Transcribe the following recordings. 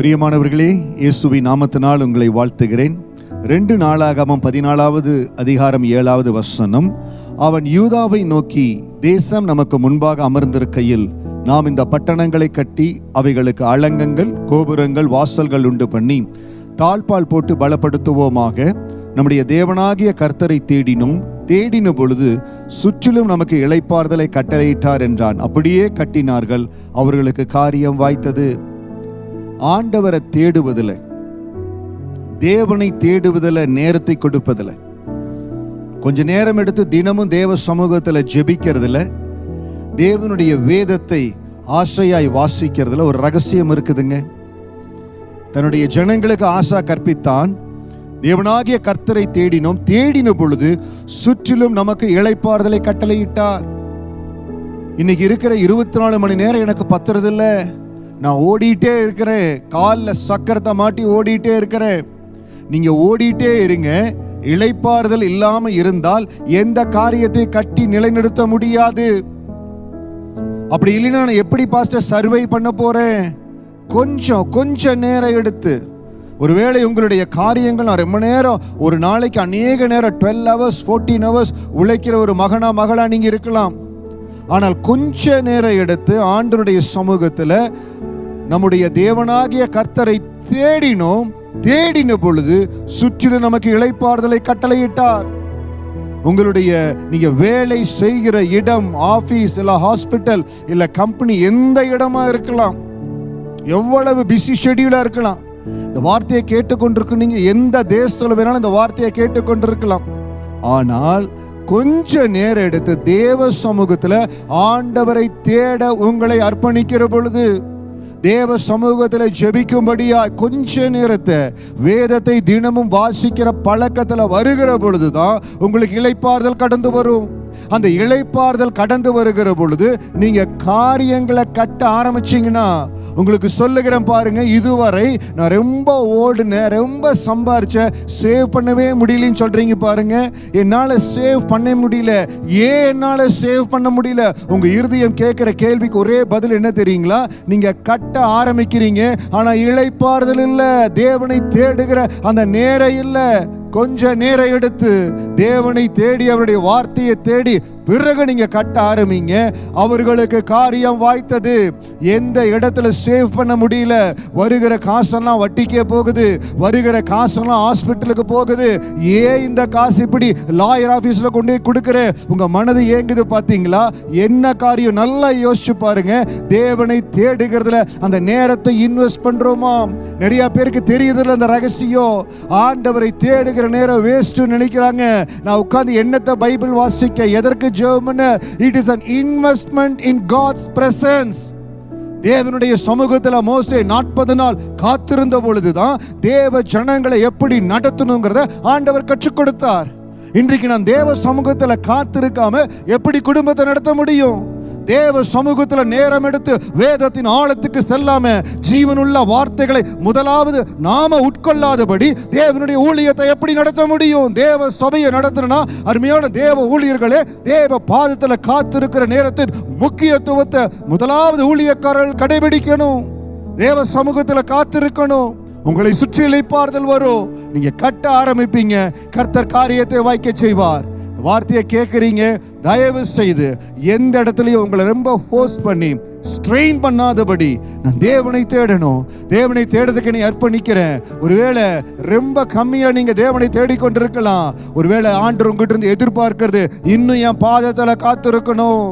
பிரியமானவர்களே இயேசுவின் நாமத்தினால் உங்களை வாழ்த்துகிறேன். ரெண்டு நாளாகமம் பதினாலாவது அதிகாரம் ஏழாவது வசனம் அவன் யூதாவை நோக்கி தேசம் நமக்கு முன்பாக அமர்ந்திருக்கையில் நாம் இந்த பட்டணங்களை கட்டி அவைகளுக்கு அலங்கங்கள் கோபுரங்கள் வாசல்கள் உண்டு பண்ணி தாழ்பால் போட்டு பலப்படுத்துவோமாக. நம்முடைய தேவனாகிய கர்த்தரை தேடினோம் தேடின பொழுது சுற்றிலும் நமக்கு இழைப்பார்தலை கட்டளையிட்டார் என்றான். அப்படியே கட்டினார்கள் அவர்களுக்கு காரியம் வாய்த்தது. ஆண்டவரை தேடுவதில் தேவனை தேடுவதில் நேரத்தை கொடுப்பதில் கொஞ்ச நேரம் எடுத்து தினமும் தேவ சமூகத்தில் ஜெபிக்கிறதுல தேவனுடைய வேதத்தை ஆசையாய் வாசிக்கிறதுல ஒரு ரகசியம் இருக்குதுங்க. தன்னுடைய ஜனங்களுக்கு ஆசா கற்பித்தான். தேவனாகிய கர்த்தரை தேடினோம். தேடின பொழுது சுற்றிலும் நமக்கு இளைப்பாறுதலை கட்டளையிட்டார். இன்னைக்கு இருக்கிற இருபத்தி நாலு மணி நேரம் எனக்கு பத்துறதில்ல. நான் ஓடிட்டே இருக்கிறேன். காலில் சக்கரத்தை மாட்டி ஓடிட்டே இருக்கிறேன். நீங்க ஓடிட்டே இருங்க. இழைப்பாறுதல் இல்லாமல் இருந்தால் எந்த காரியத்தை கட்டி நிலைநிறுத்த முடியாது. அப்படி இல்லைன்னா நான் எப்படி பாஸ்டர் சர்வை பண்ண போறேன்? கொஞ்சம் கொஞ்சம் நேரம் எடுத்து. ஒருவேளை உங்களுடைய காரியங்கள் நான் ரொம்ப நேரம் ஒரு நாளைக்கு அநேக நேரம் டுவெல் ஹவர்ஸ் ஃபோர்டீன் ஹவர்ஸ் உழைக்கிற ஒரு மகனா மகளா நீங்க இருக்கலாம். ஆனால் கொஞ்ச நேரம் எடுத்து ஆண்டனுடைய சமூகத்தில் நம்முடைய தேவனாகிய கர்த்தரை தேடினோம் தேடின பொழுது சுற்றிலும் நமக்கு இளைப்பாறுதலை கட்டளையிட்டார். உங்களுடைய நீங்க வேலை செய்கிற இடம் ஆபீஸ் இல்ல ஹாஸ்பிட்டல் இல்ல கம்பெனி எந்த இடமா இருக்கலாம். எவ்வளவு பிஸி ஷெடியூலா இருக்கலாம். இந்த வார்த்தையை கேட்டுக்கொண்டிருக்கு நீங்க எந்த தேசத்துல வேணாலும் இந்த வார்த்தையை கேட்டுக்கொண்டிருக்கலாம். ஆனால் கொஞ்ச நேரம் எடுத்து தேவ சமூகத்துல ஆண்டவரை தேட உங்களை அர்ப்பணிக்கிற பொழுது தேவ சமூகத்தில் ஜெபிக்கும்படியா கொஞ்ச நேரத்தை வேதத்தை தினமும் வாசிக்கிற பழக்கத்தில் வருகிற பொழுதுதான் உங்களுக்கு இளைப்பாறுதல் கடந்து வரும். அந்த இழைப்பாறுதல் கடந்து வருகிற பொழுது நீங்க காரியங்களை கட்ட ஆரம்பிச்சீங்கன்னா உங்களுக்கு சொல்லுகிறேன் பாருங்க இதுவரை நான் ரொம்ப ஓடுனேன் ரொம்ப சம்பாரிச்சேன் சேவ் பண்ணவே முடியலன்னு சொல்றீங்க பாருங்க. என்னால சேவ் பண்ண முடியல. ஏன் என்னால சேவ் பண்ண முடியல? உங்க இருதயம் கேட்குற கேள்விக்கு ஒரே பதில் என்ன தெரியுங்களா? நீங்க கட்ட ஆரம்பிக்கிறீங்க ஆனா இழைப்பாறுதல் இல்லை தேவனை தேடுகிற அந்த நேரம் இல்லை. கொஞ்ச நேரம் எடுத்து தேவனை தேடி அவருடைய வார்த்தையை தேடி பிறகு நீங்க கட்ட ஆரம்பிங்க. அவர்களுக்கு காரியம் வாய்த்தது. எந்த இடத்துல சேவ் பண்ண முடியல. வருகிற காசெல்லாம் வட்டிக்கே போகுது. வருகிற காசெல்லாம் ஹாஸ்பிட்டலுக்கு போகுது. ஏன் இந்த காசு இப்படி லாயர் ஆஃபீஸில் கொண்டு போய் கொடுக்குறேன் உங்கள் மனது ஏங்குது பார்த்தீங்களா என்ன காரியம்? நல்லா யோசிச்சு பாருங்க. தேவனை தேடுகிறதுல அந்த நேரத்தை இன்வெஸ்ட் பண்ணுறோமா நிறைய பேருக்கு தெரியுதுல அந்த ரகசியம். ஆண்டவரை தேடுகிற நேரம் வேஸ்ட்டு நினைக்கிறாங்க. நான் உட்காந்து என்னத்தை பைபிள் வாசிக்க எதற்கு ஜெபம்னு it is an investment in God's presence தேவனுடைய சமூகத்தில் மோசே நாற்பது நாள் காத்திருந்த பொழுதுதான் தேவ ஜனங்களை எப்படி நடத்தணுங்கிறத ஆண்டவர் கற்றுக் கொடுத்தார். இன்றைக்கு நான் தேவ சமூகத்தில் காத்திருக்காம எப்படி குடும்பத்தை நடத்த முடியும்? தேவ சமூகத்தில் நேரம் எடுத்து வேதத்தின் ஆழத்துக்கு செல்லாம ஜீவனுள்ள வார்த்தைகளை முதலாவது நாம உட்கொள்ளாதபடி தேவனுடைய ஊழியத்தை எப்படி நடத்த முடியும்? தேவ சபையை நடத்தணும்னா அருமையான தேவ ஊழியர்களே தேவ பாதத்தில் காத்திருக்கிற நேரத்தின் முக்கியத்துவத்தை முதலாவது ஊழியக்காரர்கள் கடைபிடிக்கணும். தேவ சமூகத்தில் காத்திருக்கணும். உங்களை சுற்றி இழைப்பாறுதல் வரும். நீங்க கட்ட ஆரம்பிப்பீங்க. கர்த்தர் காரியத்தை வாய்க்க செய்வார். வார்த்தையை கேட்குறீங்க தயவு செய்து எந்த இடத்துலையும் உங்களை ரொம்ப ஃபோர்ஸ் பண்ணி ஸ்ட்ரெயின் பண்ணாதபடி நான் தேவனை தேடணும். தேவனை தேடுறதுக்கு நீ அர்ப்பணிக்கிறேன். ஒருவேளை ரொம்ப கம்மியாக நீங்க தேவனை தேடிக்கொண்டிருக்கலாம். ஒருவேளை ஆண்டு உங்ககிட்ட இருந்து எதிர்பார்க்கிறது இன்னும் என் பாதத்தில் காத்திருக்கணும்.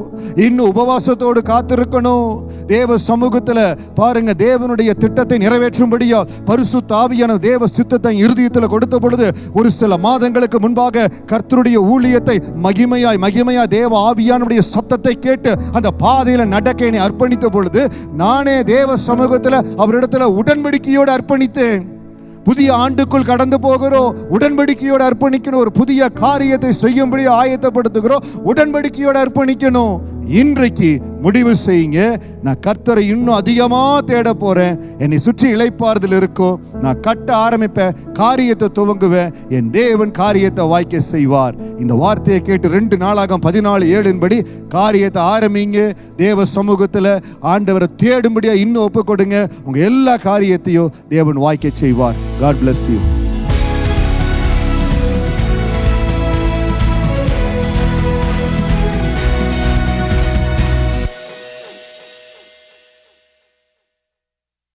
இன்னும் உபவாசத்தோடு காத்திருக்கணும். தேவ சமூகத்துல பாருங்க தேவனுடைய திட்டத்தை நிறைவேற்றும்படியா பரிசு தாவியான தேவ சித்தத்தை இறுதியத்தில் கொடுத்த பொழுது ஒரு சில மாதங்களுக்கு முன்பாக கர்த்தருடைய ஊழியத்தை மகிமையாய் மகிமையாய் தேவ ஆவியானுடைய சத்தத்தை கேட்டு அந்த பாதையில் நடக்க என்னை அர்ப்பணித்த பொழுது நானே தேவ சமூகத்தில் அவரிடத்துல உடன்படிக்கையோடு அர்ப்பணித்தேன். புதிய ஆண்டுக்குள் கடந்து போகிறோம். உடன்படிக்கையோடு அர்ப்பணிக்கணும். ஒரு புதிய காரியத்தை செய்யும்படி ஆயத்தப்படுத்துகிறோம். உடன்படிக்கையோடு அர்ப்பணிக்கணும். இன்றைக்கு முடிவு செய்யுங்க. நான் கர்த்தரை இன்னும் அதிகமாக தேட போகிறேன் என்னை சுற்றி இழைப்பாறுதல் இருக்கும் நான் கட்ட ஆரம்பிப்பேன் காரியத்தை துவங்குவேன். என் தேவன் காரியத்தை வாய்க்க செய்வார். இந்த வார்த்தையை கேட்டு ரெண்டு நாளாக பதினாலு ஏழின்படி காரியத்தை ஆரம்பிங்க. தேவ சமூகத்தில் ஆண்டவரை தேடும்படியாக இன்னும் ஒப்பு கொடுங்க. எல்லா காரியத்தையும் தேவன் வாய்க்க செய்வார். God bless you